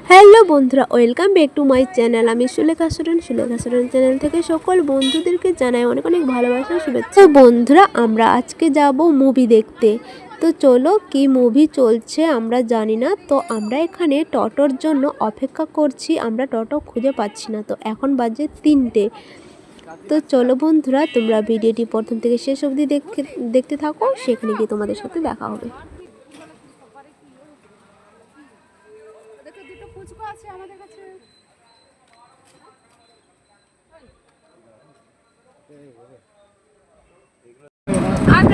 Hello বন্ধুরা, welcome back to my channel. আমি Sulekha Soren Sulekha Soren channel থেকে সকল বন্ধুদেরকে জানাই অনেক অনেক ভালোবাসা, শুভেচ্ছা। বন্ধুরা, আমরা আজকে যাব মুভি দেখতে। তো চলো, কি মুভি চলছে আমরা জানি না। তো আমরা এখানে টটোর জন্য অপেক্ষা করছি। আমরা টোটো খুঁজে পাচ্ছি না। তো এখন বাজে তিনটে। তো চলো বন্ধুরা, তোমরা ভিডিওটি প্রথম থেকে শেষ অবধি দেখতে দেখতে থাকো। সেখানে গিয়ে তোমাদের সাথে দেখা হবে দেখো দুটো ফুচকা আছে আমাদের কাছে আমরাও যাচ্ছি আমার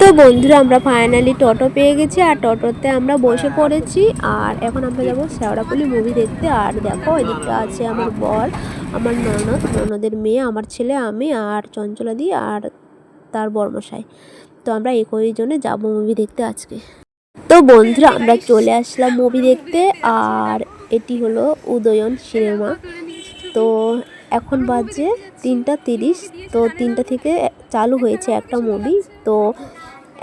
তো বন্ধুরা, আমরা ফাইনালি টোটো পেয়ে গেছি, আর টোটোতে আমরা বসে পড়েছি, আর এখন আমরা যাব শেওড়াপুলি মুভি দেখতে, আর দেখো, এদিকে আছে আমার বর, আমার ননদ, ননদের মেয়ে, আমার ছেলে, আমি, আর চঞ্চলাদি, আর তার বর্মশাই। তো আমরা একই জন্য যাব মুভি দেখতে আজকে। তো বন্ধুরা, আমরা চলে আসলাম মুভি দেখতে, আর এটি হলো উদয়ন সিনেমা। তো এখন বাজে তিনটা তিরিশ, তো তিনটা থেকে চালু হয়েছে একটা মুভি তো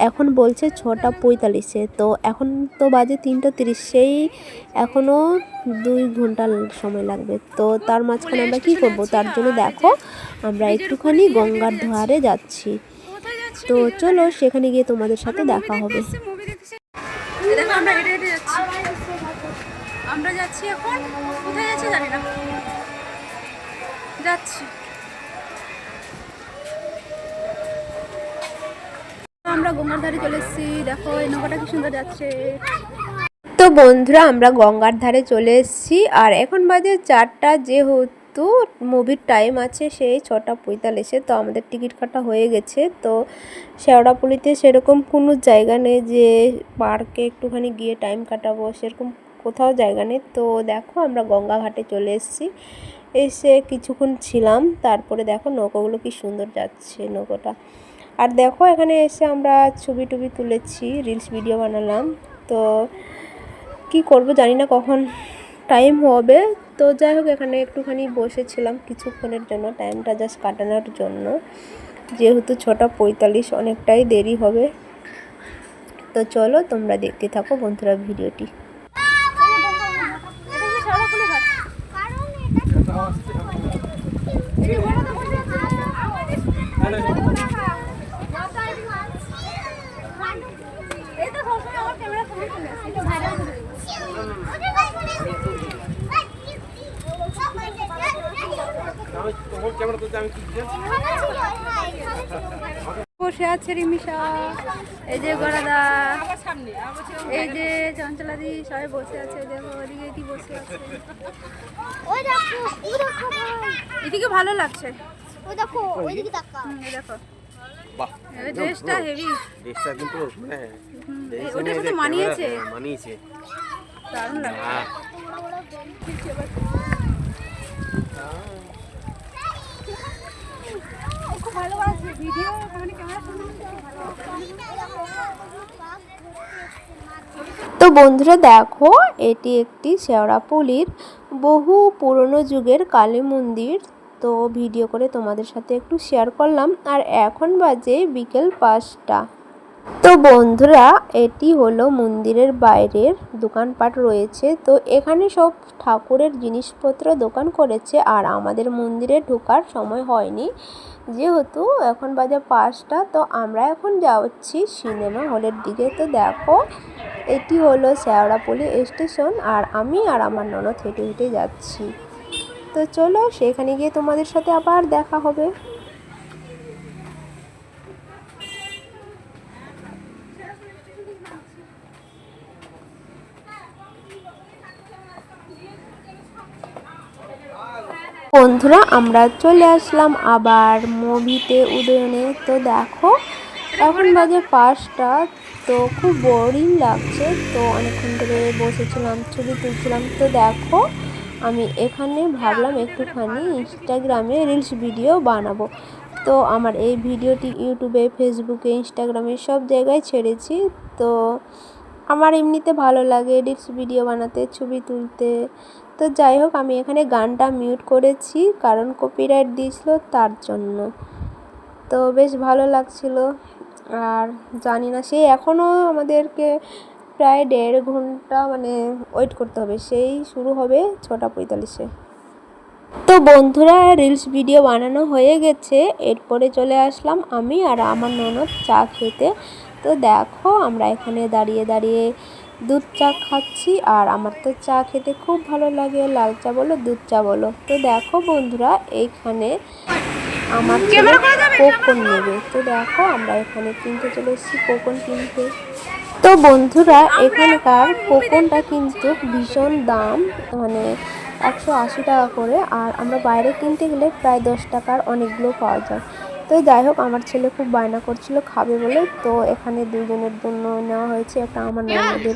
এখন বলছে ছটা পঁয়তাল্লিশে, তো এখন তো বাজে তিনটা তিরিশ, সেই এখনও দুই ঘণ্টা সময় লাগবে। তো তার মাঝখানে আমরা কী করব, তার জন্য দেখো, আমরা একটুখানি গঙ্গার ধারে যাচ্ছি। তো চলো, সেখানে গিয়ে তোমাদের সাথে দেখা হবে। দেখো, আমরা হেঁটে হেঁটে যাচ্ছি। আমরা যাচ্ছি এখন, কোথায় যাচ্ছি জানি না। যাচ্ছি। গঙ্গার ধারে চলে এসেছি। দেখো কি সুন্দর যাচ্ছে। তো বন্ধুরা, আমরা গঙ্গার ধারে চলে এসেছি। আর এখন বাজে চারটা যেহেতু মুভির টাইম আছে সেই ছটা পঁয়তাল্লিশে, তো আমাদের টিকিট কাটা হয়ে গেছে। তো শেওড়াপুলিতে সেরকম কোনো জায়গা নেই যে পার্কে একটুখানি গিয়ে টাইম কাটাবো, সেরকম কোথাও জায়গা নেই। তো দেখো, আমরা গঙ্গা ঘাটে চলে এসেছি। এসে কিছুক্ষণ ছিলাম, তারপরে দেখো নৌকাগুলো কি সুন্দর যাচ্ছে নৌকোটা। আর দেখো, এখানে এসে আমরা ছবি টবি তুলেছি রিলস ভিডিও বানালাম। তো কি করব জানি না কখন টাইম হবে। তো যাই হোক, এখানে একটুখানি বসেছিলাম কিছুক্ষণের জন্য। টাইমটা জাস্ট কাটানোর জন্য। যেহেতু ছটা পঁয়তাল্লিশ, অনেকটাই দেরি হবে। তো চলো, তোমরা দেখতে থাকো বন্ধুরা ভিডিওটি কি শেওড়াফুলি ঘাট এই ঘোড়াটা বসে এই তো সবসময় আমার ক্যামেরা ফোনে চলে আসে এটা ভাইরাল তোমার ক্যামেরা তুলতে আমি কি বসে আছে রিমিশা। এই যে গড়াদা এই যে চঞ্চলাদি সবাই বসে আছে। দেখো ওদিকে কি বসে আছে? এদিকে ভালো লাগছে। দেখো ওইদিকে তাকা হুম, এই দেখো। ড্রেসটা হেভি ড্রেসটা কিন্তু মানে ওটার সাথে মানিয়েছে? মানিয়েছে। দারুণ লাগছে হ্যাঁ খুব ভিডিও মানে তো বন্ধুরা দেখো, এটি একটি শেওড়াপুলির বহু পুরনো যুগের কালী মন্দির। তো ভিডিও করে তোমাদের সাথে একটু শেয়ার করলাম। আর এখন বাজে বিকেল পাঁচটা। তো বন্ধুরা, এটি হলো মন্দিরের বাইরের দোকানপাট রয়েছে। তো এখানে সব ঠাকুরের জিনিসপত্র দোকান করেছে, আর আমাদের মন্দিরে ঢোকার সময় হয়নি। যেহেতু এখন বাজে পাঁচটা, তো আমরা এখন যাচ্ছি সিনেমা হলের দিকে। তো দেখো, এটি হলো শেওড়াপল্লি স্টেশন, আর আমি আর আমার ননদ হেঁটে হেঁটে যাচ্ছি। তো চলো, সেখানে গিয়ে তোমাদের সাথে আবার দেখা হবে। বন্ধুরা, আমরা চলে আসলাম আবার মুভিতে উদয়নে। তো দেখো, এখন বাজে পাঁচটা, তো খুব বোরিং লাগছে। তো অনেকক্ষণ ধরে বসেছিলাম, ছবি তুলছিলাম। তো দেখো, আমি এখানে ভাবলাম একটুখানি ইনস্টাগ্রামে রিলস ভিডিও বানাবো। তো আমার এই ভিডিওটি ইউটিউবে ফেসবুকে ইনস্টাগ্রামে সব জায়গায় ছেড়েছি। তো আমার এমনিতে ভালো লাগে রিলস ভিডিও বানাতে, ছবি তুলতে। তো যাই হোক, আমি এখানে গানটা মিউট করেছি কারণ কপিরাইট দিয়েছিল তার জন্য। তো বেশ ভালো লাগছিল। আর জানি না সেই এখনও আমাদেরকে প্রায় দেড় ঘণ্টা মানে ওয়েট করতে হবে। সেই শুরু হবে ছটা পঁয়তাল্লিশে। তো বন্ধুরা রিলস ভিডিও বানানো হয়ে গেছে। এরপরে চলে আসলাম আমি আর আমার ননদ চা খেতে। তো দেখো আমরা এখানে দাঁড়িয়ে দাঁড়িয়ে দুধ চা খাচ্ছি আর আমার তো চা খেতে খুব ভালো লাগে। লাল চা বলো দুধ চা বলো। তো দেখো বন্ধুরা এইখানে আমার ছেলে কোকন নেবে। তো দেখো আমরা এখানে কিনতে চলে এসেছি কোকন কিনতে। তো বন্ধুরা এখানকার কোকনটা কিন্তু ভীষণ দাম মানে একশো আশি টাকা করে। আর আমরা বাইরে কিনতে গেলে প্রায় দশ টাকার অনেকগুলো পাওয়া যায়। তো যাই হোক, আমার ছেলে খুব বায়না করছিল, খাবে বলে। তো এখানে দুজনের জন্য নেওয়া হয়েছে একটা আমার ননদের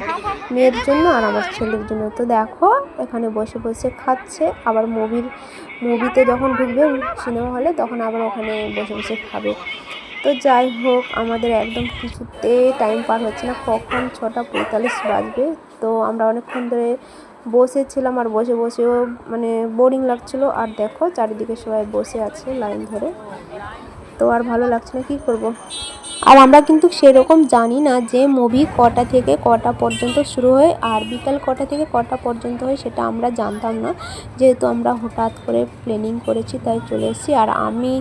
মেয়ের জন্য আর আমার ছেলের জন্য। তো দেখো, এখানে বসে বসে খাচ্ছে। আবার মুভির, মুভিতে যখন ঢুকবে সিনেমা হলে, তখন আবার ওখানে বসে বসে খাবে। তো যাই হোক, আমাদের একদম কিছুতে টাইম পার হচ্ছে না। কখন ছটা পঁয়তাল্লিশ বাজবে? তো আমরা অনেকক্ষণ ধরে বসেছিলাম আর বসে বসেও মানে বোরিং লাগছিল। আর দেখো, চারিদিকে সবাই বসে আছে লাইন ধরে। তো আর ভালো লাগছে না, কী করব। আর আমরা কিন্তু সেরকম জানি না যে মুভি কটা থেকে কটা পর্যন্ত শুরু হয় আর বিকাল কটা থেকে কটা পর্যন্ত হয় সেটা আমরা জানতাম না। যেহেতু আমরা হঠাৎ করে প্ল্যানিং করেছি, তাই চলে এসেছি। আর আমি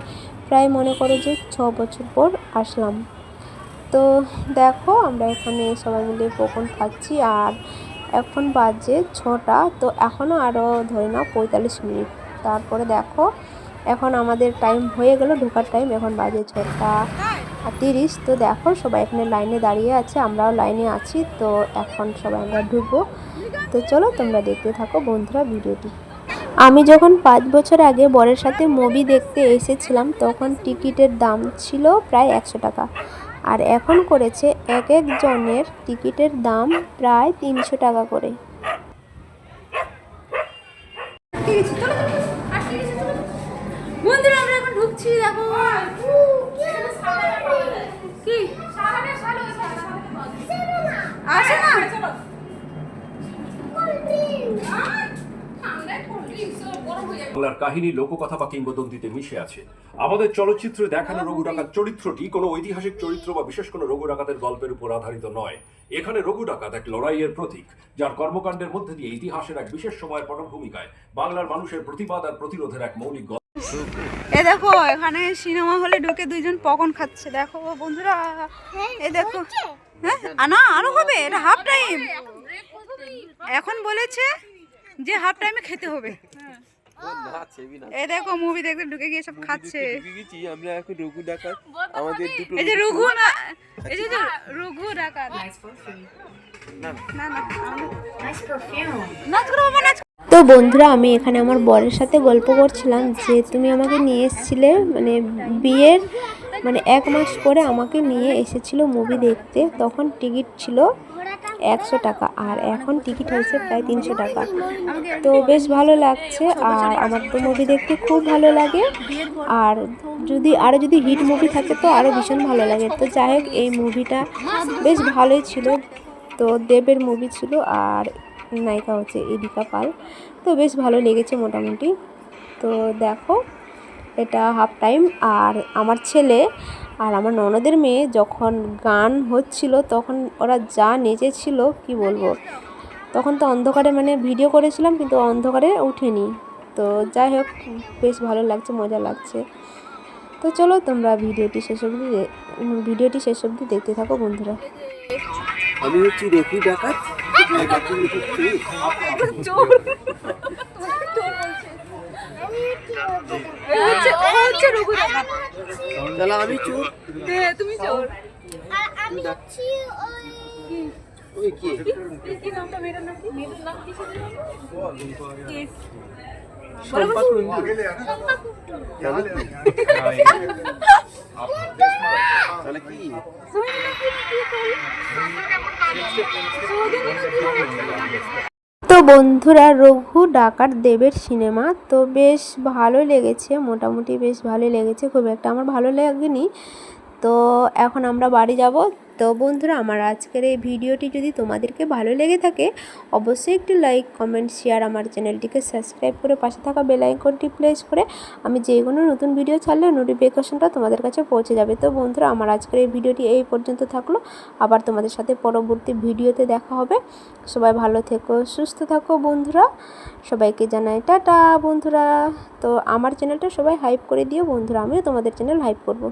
প্রায় মনে করো যে ছ বছর পর আসলাম। তো দেখো, আমরা এখানে সবাই মিলে পকন খাচ্ছি আর এখন বাজে ছটা, তো এখনও আরও ধরে নাও পঁয়তাল্লিশ মিনিট। তারপরে দেখো এখন আমাদের টাইম হয়ে গেল, ঢোকার টাইম এখন বাজে ছটা তিরিশ। তো দেখো সবাই এখানে লাইনে দাঁড়িয়ে আছে, আমরাও লাইনে আছি, তো এখন সবাই আমরা ঢুকবো। তো চলো তোমরা দেখতে থাকো বন্ধুরা ভিডিওটি। আমি যখন পাঁচ বছর আগে বরের সাথে মুভি দেখতে এসেছিলাম, তখন টিকিটের দাম ছিল প্রায় একশো টাকা। আর এখন করেছে এক একজনের টিকিটের দাম প্রায় তিনশো টাকা করে। বাংলার কাহিনী লোককথা বা কিংবদন্তিতে মিশে আছে। আমাদের চলচ্চিত্রে দেখানো রঘু ডাকাত চরিত্রটি কোনো ঐতিহাসিক চরিত্র বা বিশেষ কোনো রঘু ডাকাতের গল্পের উপর আধারিত নয়। এখানে রঘু ডাকাত এক লড়াইয়ের প্রতীক যার কর্মকাণ্ডের মধ্যে দিয়ে ইতিহাসের এক বিশেষ সময়ের পটভূমিকায় বাংলার মানুষের প্রতিবাদ আর প্রতিরোধের এক মৌলিক গল্প। এ দেখো এখানে সিনেমা হলে ঢুকে দুইজন পকন খাচ্ছে। দেখো বন্ধুরা এই দেখো। হ্যাঁ আ, না আরও হবে এটা হাফ টাইম এখন বলেছে যে হাফ টাইমে খেতে হবে। এই দেখো মুভি দেখতে ঢুকে গিয়ে সব খাচ্ছে। আমরা এখন রঘু ডাকাত। আমাদের দুটো এই যে রঘু না এই যে রঘু ডাকাত। না না। আমাদের- নাচ করো বাবা, নাচ তো বন্ধুরা আমি এখানে আমার বরের সাথে গল্প করছিলাম যে তুমি আমাকে নিয়ে এসেছিলে মানে বিয়ের মানে এক মাস পরে আমাকে নিয়ে এসেছিল মুভি দেখতে। তখন টিকিট ছিল একশো টাকা আর এখন টিকিট হয়েছে প্রায় তিনশো টাকা। তো বেশ ভালো লাগছে আর আমার তো মুভি দেখতে খুব ভালো লাগে। আর যদি আরও যদি হিট মুভি থাকে তো আরও ভীষণ ভালো লাগে। তো যাই হোক, এই মুভিটা বেশ ভালোই ছিল। তো দেবের মুভি ছিল আর নায়িকা হচ্ছে ইদিকা পাল। তো বেশ ভালো লেগেছে মোটামুটি। তো দেখো, এটা হাফ টাইম আর আমার ছেলে আর আমার ননদের মেয়ে যখন গান হচ্ছিল তখন ওরা যা নেচেছিল কি বলব? তখন তো অন্ধকারে মানে ভিডিও করেছিলাম কিন্তু অন্ধকারে উঠেনি তো যাই হোক বেশ ভালো লাগছে মজা লাগছে। তো চলো তোমরা ভিডিওটি শেষ অবধি ভিডিওটি শেষ অবধি দেখতে থাকো বন্ধুরা। আমি হচ্ছি রঘু ডাকাত। আর তুমি হচ্ছে এই হচ্ছে ও হচ্ছে রঘু ডাকাত তাহলে আমি চোর হ্যাঁ, তুমি চোর আর আমি হচ্ছি ওই ওই কে কি নামটা মেয়েটার নাম কি মেয়েটার নাম কি ছিল? শম্পা কুণ্ডু জানো কি? তাহলে কি তো বন্ধুরা, রঘু ডাকার দেবের সিনেমা। তো বেশ ভালো লেগেছে, মোটামুটি বেশ ভালো লেগেছে, খুব একটা আমার ভালো লাগেনি। তো এখন আমরা বাড়ি যাব। তো বন্ধুরা, আমার আজকের এই ভিডিওটি যদি তোমাদেরকে ভালো লেগে থাকে, অবশ্যই একটি লাইক, কমেন্ট শেয়ার আমার চ্যানেলটিকে সাবস্ক্রাইব করে পাশে থাকা বেল আইকনটি প্রেস করে আমি যে কোনো নতুন ভিডিও ছাড়লে নোটিফিকেশনটা তোমাদের কাছে পৌঁছে যাবে। তো বন্ধুরা, আমার আজকের এই ভিডিওটি এই পর্যন্ত থাকল। আবার তোমাদের সাথে পরবর্তী ভিডিওতে দেখা হবে। সবাই ভালো থেকো, সুস্থ থাকো বন্ধুরা। সবাইকে জানাই টাটা বন্ধুরা। তো আমার চ্যানেলটা সবাই হাইপ করে দিও বন্ধুরা, আমিও তোমাদের চ্যানেল হাইপ করব।